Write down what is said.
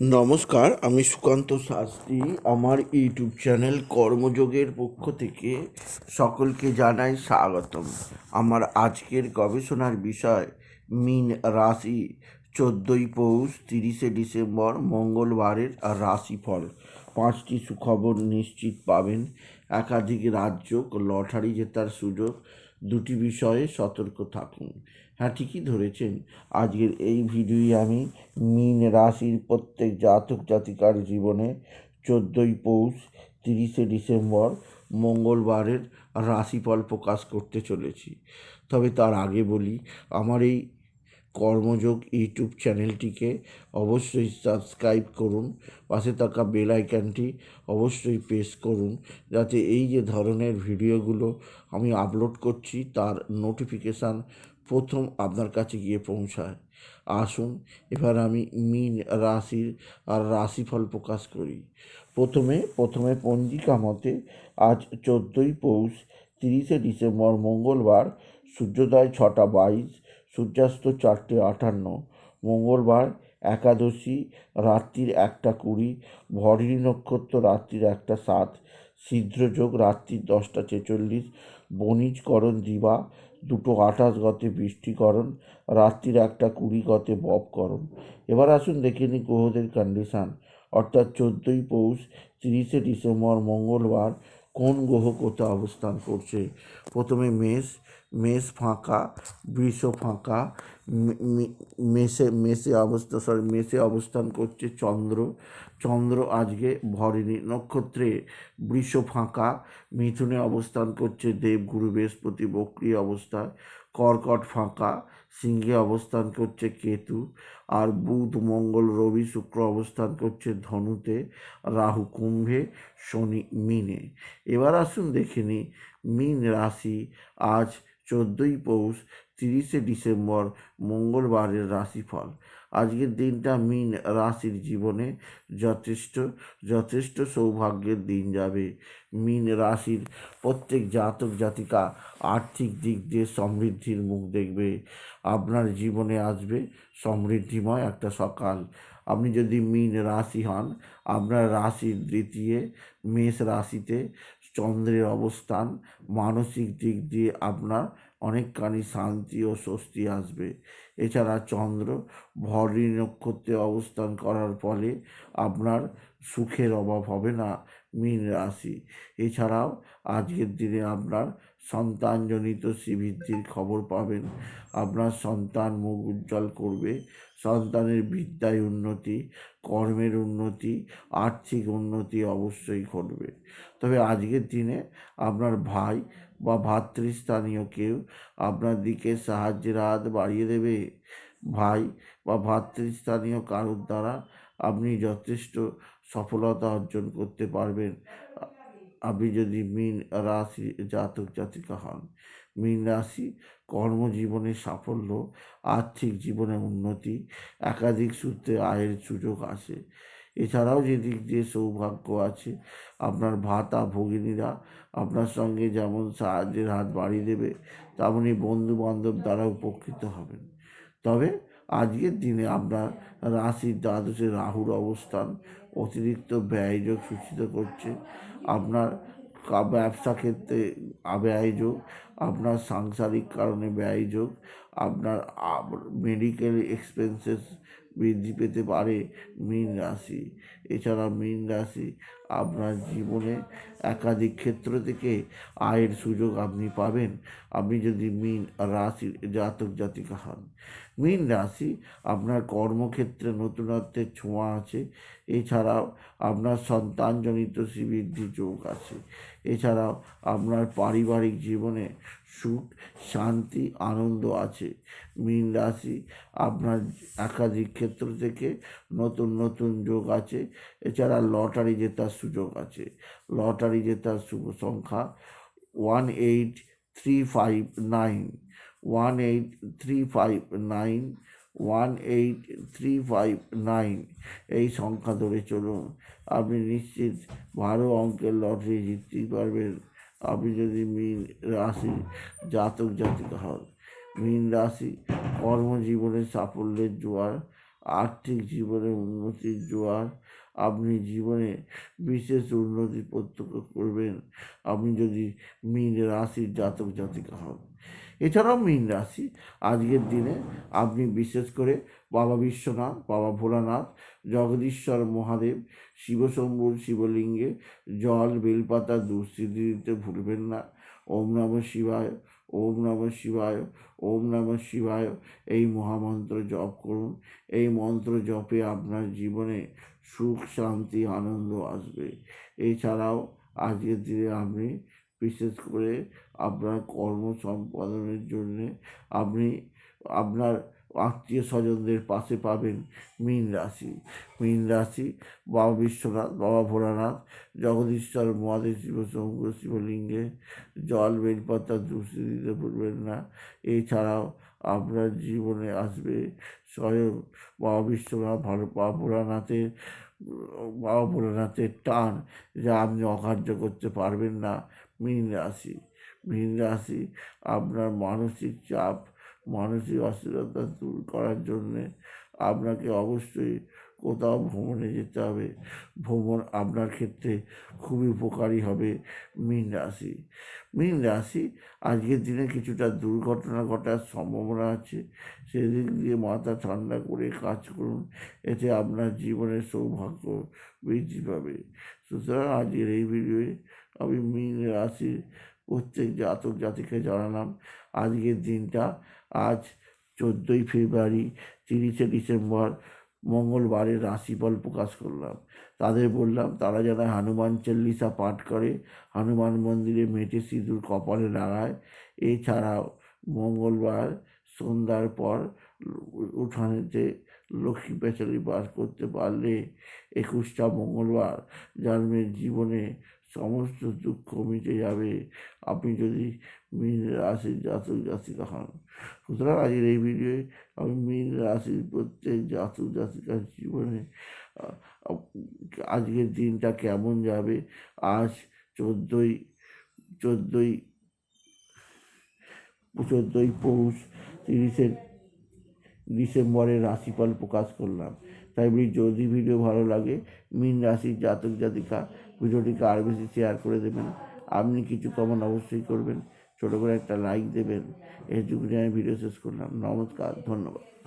নমস্কার, আমি সুকান্ত শাস্ত্রী। আমার ইউটিউব চ্যানেল কর্মযোগের পক্ষ থেকে সকলকে জানাই স্বাগতম। আমার আজকের গবেষণার বিষয়, মিন রাশি। চোদ্দোই পৌষ, তিরিশে ডিসেম্বর, মঙ্গলবারের রাশিফল। পাঁচটি সুখবর নিশ্চিত পাবেন। একাধিক রাজ্য লটারি জেতার সুযোগ দুটি বিষয়ে সতর্ক থাকুন। হ্যাঁ ঠিকই ধরেছেন। আজকের এই ভিডিওই আমি মীন রাশির প্রত্যেক জাতক জাতিকার জীবনে চোদ্দোই পৌষ, তিরিশে ডিসেম্বর, মঙ্গলবারের রাশিফল প্রকাশ করতে চলেছি। তবে তার আগে বলি, আমার এই কর্মযোগ ইউটিউব চ্যানেলটিকে অবশ্যই সাবস্ক্রাইব করুন। পাশে থাকা বেল আইকনটি অবশ্যই প্রেস করুন যাতে এই যে ধরনের ভিডিওগুলো আমি আপলোড করছি, তার নোটিফিকেশান প্রথম আপনার কাছে গিয়ে পৌঁছায়। আসুন, এবার আমি মিন রাশির আর রাশিফল প্রকাশ করি। প্রথমে প্রথমে পঞ্জিকা মতে আজ চোদ্দোই পৌষ, তিরিশে ডিসেম্বর, মঙ্গলবার, সূর্যোদয়, ছটা বাইশ সূর্যাস্ত চারটে আটান্ন, মঙ্গলবার একাদশী রাত্রির একটা কুড়ি, ভরণী নক্ষত্র রাত্রির একটা সাত ছিদ্রযোগ রাত্রির দশটা ছেচল্লিশ বণিজকরণ দিবা দুটো আঠাশ গতে বৃষ্টিকরণ, রাত্রির একটা কুড়ি গতে বপকরণ। এবার আসুন দেখে নিই গ্রহদের কন্ডিশান অর্থাৎ চোদ্দোই পৌষ, তিরিশে ডিসেম্বর, মঙ্গলবার কোন গ্রহ কোথায় অবস্থান করছে? প্রথমে মেষ মেষ ফাঁকা, বৃষ ফাঁকা মেষে মেষে অবস্থা সরি মেষে অবস্থান করছে চন্দ্র। চন্দ্র আজকে ভরিণী নক্ষত্রে, বৃষ ফাঁকা, মিথুনে অবস্থান করছে দেবগুরু বৃহস্পতি বক্রিয় অবস্থায়। কর্কট ফাঁকা, সিংহে অবস্থান করছে কেতু, আর বুধ, মঙ্গল, রবি, শুক্র অবস্থান করছে ধনুতে, রাহু, কুম্ভে, শনি, মিনে। এবার আসুন দেখে মিন রাশি আজ চোদ্দোই পৌষ তিরিশে ডিসেম্বর, মঙ্গলবারের রাশিফল। আজকের দিনটা মিন রাশির জীবনে যথেষ্ট যথেষ্ট সৌভাগ্যের দিন যাবে। মিন রাশির প্রত্যেক জাতক, জাতিকা আর্থিক দিক দিয়ে সমৃদ্ধির মুখ দেখবে। আপনার জীবনে আসবে সমৃদ্ধিময় একটা সকাল। আপনি যদি মিন রাশি হন, আপনার রাশির দ্বিতীয় মেষ রাশিতে চন্দ্রের অবস্থান মানসিক দিক দিয়ে আপনার অনেকখানি শান্তি ও স্বস্তি আসবে। এছাড়া চন্দ্র ভরি নক্ষত্রে অবস্থান করার ফলে আপনার সুখের অভাব হবে না মীন রাশি। এছাড়াও আজকের দিনে আপনার সন্তানজনিত শ্রীবৃদ্ধির খবর পাবেন। আপনার সন্তান মুখ উজ্জ্বল করবে, সন্তানের বিদ্যায় উন্নতি, কর্মের উন্নতি, আর্থিক উন্নতি অবশ্যই ঘটবে। তবে আজকের দিনে আপনার ভাই বা ভাতৃস্থানীয় কেউ আপনার দিকে সাহায্যের হাত বাড়িয়ে দেবে? ভাই বা ভাতৃস্থানীয় কারোর দ্বারা আপনি যথেষ্ট সফলতা অর্জন করতে পারবেন। আপনি যদি মিন রাশি জাতক জাতিকা হন, মিন রাশি কর্মজীবনে সাফল্য, আর্থিক জীবনে উন্নতি, একাধিক সূত্রে আয়ের সুযোগ আসে। এছাড়াও যে দিক দিয়ে সৌভাগ্য আছে, আপনার ভাতা ভগিনীরা আপনার সঙ্গে যেমন সাহায্যের হাত বাড়িয়ে দেবে তেমনই বন্ধু বান্ধব দ্বারা উপকৃত হবেন। তবে আজকের দিনে আপনার রাশির দ্বাদশে রাহুর অবস্থান অতিরিক্ত ব্যয়যোগ সূচিত করছে। আপনার ব্যবসা ক্ষেত্রে ব্যয়যোগ, আপনার সাংসারিক কারণে ব্যয়যোগ, আপনার মেডিকেল এক্সপেন্সেস বৃদ্ধি পেতে পারে মীন রাশি। এছাড়া মীন রাশি আপনার জীবনে একাধিক ক্ষেত্র থেকে আয়ের সুযোগ আপনি পাবেন। আপনি যদি মীন রাশির জাতক জাতিকা হন, মীন রাশি আপনার কর্মক্ষেত্রে নতুনত্বের ছোঁয়া আছে। এছাড়াও আপনার সন্তানজনিত শ্রীবৃদ্ধি যোগ আছে। এছাড়াও আপনার পারিবারিক জীবনে সুখ, শান্তি, আনন্দ আছে। মীন রাশি আপনার একাধিক ক্ষেত্র থেকে নতুন নতুন যোগ আছে। এছাড়া লটারি জেতার সুযোগ আছে। লটারি জেতার শুভ সংখ্যা one eight three five nine one eight three five nine one eight three five nine এই সংখ্যা ধরে চলুন। আপনি নিশ্চিত বারো অঙ্কের লটারি জিততেই পারবেন। আপনি যদি মিন রাশি জাতক জাতিকা হন, মীন রাশি কর্মজীবনে সাফল্যের জোয়ার, আর্থিক জীবনে উন্নতির জোয়ার আপনি জীবনে বিশেষ উন্নতি প্রত্যক্ষ করবেন। আপনি যদি মীন রাশির জাতক জাতিকা হন। এছাড়াও মীন রাশি, আজকের দিনে আপনি বিশেষ করে বাবা বিশ্বনাথ, বাবা ভোলানাথ, জগদীশ্বর মহাদেব, শিবশম্ভুর শিবলিঙ্গে জল, বেলপাতা দুঃস্থিতি দিতে ভুলবেন না। ওম নম শিবায়, ওম নম শিবায়, ওম নম শিবায়। এই মহামন্ত্র জপ করুন। এই মন্ত্র জপে আপনার জীবনে সুখ, শান্তি, আনন্দ আসবে। এছাড়াও আজকের দিনে আপনি বিশেষ করে আপনার কর্ম সম্পাদনের জন্যে আপনি আপনার আত্মীয় স্বজনদের পাশে পাবেন মীন রাশি। মীন রাশি, বাবা বিশ্বনাথ, বাবা ভোলানাথ, জগদীশ্বর, মহাদেব শিবশঙ্ক শিবলিঙ্গে, জল, বেলপাতা দুষি দিতে ভুলবেন না। এছাড়াও আপনার জীবনে আসবে স্বয়ং বাবা বিশ্বনাথ, ভালো বাবা ভোলানাথের বাবা ভোলানাথের টান যা আপনি অকার্য করতে পারবেন না। মীন রাশি মীন রাশি, আপনার মানসিক চাপ মানসিক অস্থিরতা দূর করার জন্যে আপনাকে অবশ্যই কোথাও ভ্রমণে যেতে হবে। ভ্রমণ আপনার ক্ষেত্রে খুবই উপকারী হবে মীন রাশি। মীন রাশি আজকের দিনে কিছুটা দুর্ঘটনা ঘটার সম্ভাবনা আছে। সেদিক দিয়ে মাথা ঠান্ডা করে কাজ করুন, এতে আপনার জীবনের সৌভাগ্য বৃদ্ধি পাবে। সুতরাং আজকের এই ভিডিওয়ে আমি মীন রাশির প্রত্যেক জাতক জাতিকে জানালাম। আজকের দিনটা আজ চোদ্দোই ফেব্রুয়ারি, তিরিশে ডিসেম্বর, মঙ্গলবারের রাশিফল প্রকাশ করলাম। তাদের বললাম, তারা যেন হনুমান চল্লিশা পাঠ করে, হনুমান মন্দিরে মেটে সিঁদুর কপালে লাগায়। এছাড়াও মঙ্গলবার সন্ধ্যার পর উঠানেতে লক্ষ্মী পেঁচালি বাস করতে পারলে একুশটা মঙ্গলবার জন্মের জীবনে সমস্ত দুঃখ মিটে যাবে। আপনি যদি মীন রাশির জাতক জাতিকা হন। সুতরাং আজকের এই ভিডিওয়ে আমি মীন রাশির প্রত্যেক জাতক জাতিকার জীবনে আজকের দিনটা কেমন যাবে? আজ চোদ্দোই চোদ্দোই চোদ্দোই পৌষ তিরিশে ডিসেম্বরের রাশিফল প্রকাশ করলাম। তাই বলি যদি ভিডিও ভালো লাগে, মিন রাশির জাতক জাতিকা, ভিডিওটিকে আর বেশি শেয়ার করে দেবেন। আপনি কিছু কমেন্ট অবশ্যই করবেন। ছোটো করে একটা লাইক দেবেন। এইটুকুনি আমি ভিডিও শেষ করলাম। নমস্কার, ধন্যবাদ।